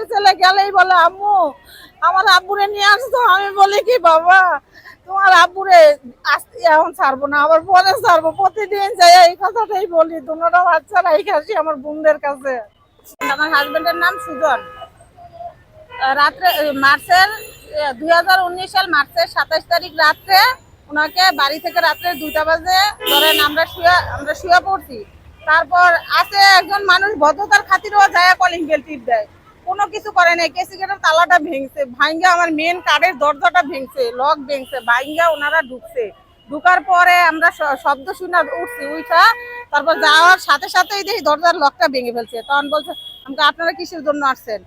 আমার ছেলে গেলেই বলে, আম্মু, আমার আব্বুরে নিয়ে আসতো আমি বলি, কি বাবা, তোমার আব্বুরে আসতে এখন ছাড়বো না, আবার পরে ছাড়বো। প্রতিদিন যাই, এই কথাটাই বলি। দুটা বাচ্চারা এই কাছে আমার বোনদের কাছে। আমার হাজবেন্ডের নাম সুজন। রাত্রে মার্চের দুই হাজার উনিশ সাল মার্চের সাতাশ তারিখ রাত্রে ওনাকে বাড়ি থেকে রাত্রে দুইটা বাজে, ধরেন আমরা শুয়ে আমরা শুয়ে পড়ছি। তারপর আছে একজন মানুষ ভদ্রতার খাতিরও যায়, কলিং বেল টিপ দেয়। কোনো কিছু করে নাই। কেসি গেটের তালাটা ভেঙছে ভাঙ্গা আমার মেন কার্ডের দরজাটা ভেঙছে লক ভেঙছে ভাঙ্গা ওনারা ঢুকছে। ঢুকার পরে আমরা শব্দ শুনে উঠছি উঠা তারপর যাওয়ার সাথে সাথেই দেখি দরজার লকটা ভেঙে ফেলছে। তখন বলছে, আমাকে আপনারা কিসের জন্য আসছেন?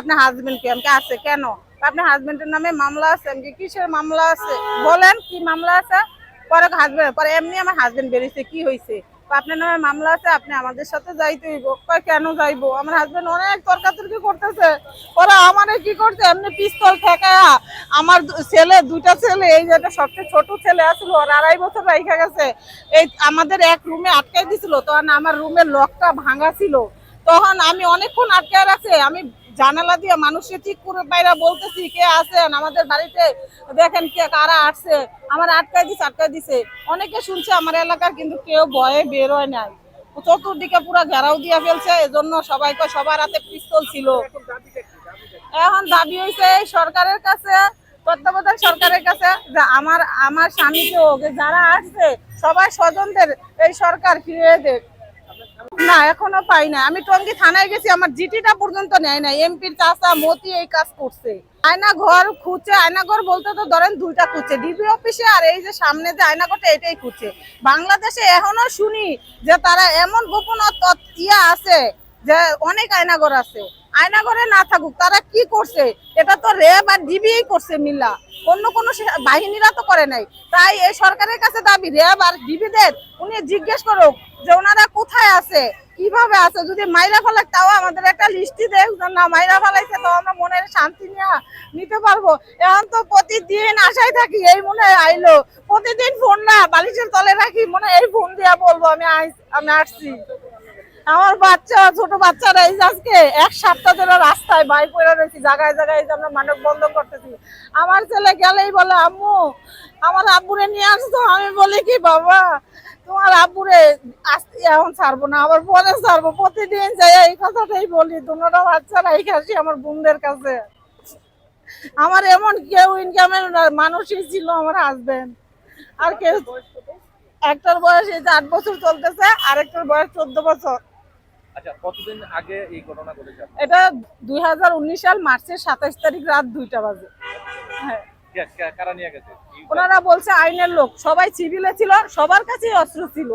আপনার হাজবেন্ডকে আমাকে আছে কেন? আপনার হাজবেন্ডের নামে মামলা আছে আমাকে কিসের মামলা আছে? বলেন, কি মামলা আছে? পরে হাজবেন্ড পরে এমনি আমার হাজবেন্ড বেরিয়েছে, কি হয়েছে আপনার নামে মামলা আছে, আপনি আমাদের সাথে যাইতে হইব। কেন যাইবো? আমার হাজবেন্ড অনেক তর্কাতর্কি করতেছে। ওরা আমারে কি করছে? এমনি পিস্তল ঠেকায়া আমার ছেলে, দুইটা ছেলে, এই যেটা সবচেয়ে ছোট ছেলে আসলো ওর আড়াই বছর রাইখা গেছে। এই আমাদের এক রুমে আটকাই দিছিল, তখন আমার রুমের লকটা ভাঙা ছিল। তখন আমি অনেকক্ষণ আটকে রাখছে, আমি জানালা দিয়ে মানুষকে ঠিক করে বাইরা বলতেছি, কে আছেন আমাদের বাড়িতে দেখেন কে কারা আসছে। আমার আটকায় দিছে আটকাই দিছে। অনেকে শুনছে আমার এলাকার, কিন্তু কেউ ভয়ে বেরোয় নাই। চতুর্দিকে পুরো ঘেরাও দিয়ে ফেলছে, এজন্য সবাইকে সবার হাতে পিস্তল ছিল। এখন দাবি হয়েছে সরকারের কাছে তত্ত্বাবধান সরকারের কাছে, যে আমার আমার স্বামীকে যারা আসছে, সবাই স্বজনদের এই সরকার ফিরিয়ে দেখ। না, এখনও পাই না আমি টঙ্গী থানায় গেছি, আমার জিটিটা পর্যন্ত নেয় না এমপির চাষা মতি এই কাজ করছে। আয়না ঘর খুঁজছে আয়না ঘর বলতে তো ধরেন দুইটা খুঁজছে, ডিবি অফিসে আর এই যে সামনে যে আয়না ঘরটা এটাই খুঁজছে। বাংলাদেশে এখনও শুনি যে তারা এমন গোপন ইয়া আছে যে অনেক আয়নাঘর আছে। আয়নাঘরে না থাকুক, তারা কি করছে? এটা তো রেব আর ডিবি করছে মিল্লা অন্য কোনো বাহিনীরা তো করে নাই। তাই এই সরকারের কাছে দাবি রেব আর ডিবিদের, উনি জিজ্ঞেস করুক যে ওনারা আছে? কীভাবে আছে? যদি মাইরা ফেলে, তাও আমাদের একটা লিস্টি দেখ না, মাইরা ফেলাইছে তো আমরা মনের শান্তি নিয়ে নিতে পারব। এখন তো প্রতিদিন আশায় থাকি, এই মনে আইলো। প্রতিদিন ফোন না, বালিশের তলে রাখি, মনে এই ফোন দিয়া বলব, আমি আমি আসছি। আমার বাচ্চা, ছোট বাচ্চারা, এই আজকে এক সপ্তাহ ধরে রাস্তায় বাই পড়ে রয়েছি, জায়গায় জায়গায় যে আমরা মানব বন্ধ করতেছি। আমার ছেলে গেলেই বলে, আম্মু, আমার আব্বুরে নিয়ে আসতো আমি বলি, কি বাবা? তোমার আব্বুরে আসতে এখন ছাড়বো না আবার পরে ছাড়বো। প্রতিদিন যাই এই কথাটাই বলি দুটা বাচ্চারা এই কাছে আমার বোনদের কাছে। আমার এমন কেউ ইনকামের মানুষই ছিল আমার হাজবেন্ড আর কেউ একটার বয়স এই যে আট বছর চলতেছে আর একটার বয়স চোদ্দ বছর। আচ্ছা কতদিন আগে এই ঘটনা ঘটেছে? এটা দুই হাজার উনিশ সাল মার্চের সাতাশ তারিখ রাত দুইটা বাজে। হ্যাঁ। ওনারা বলছে আইনের লোক সবাই সিভিলে ছিল সবার কাছেই অস্ত্র ছিল।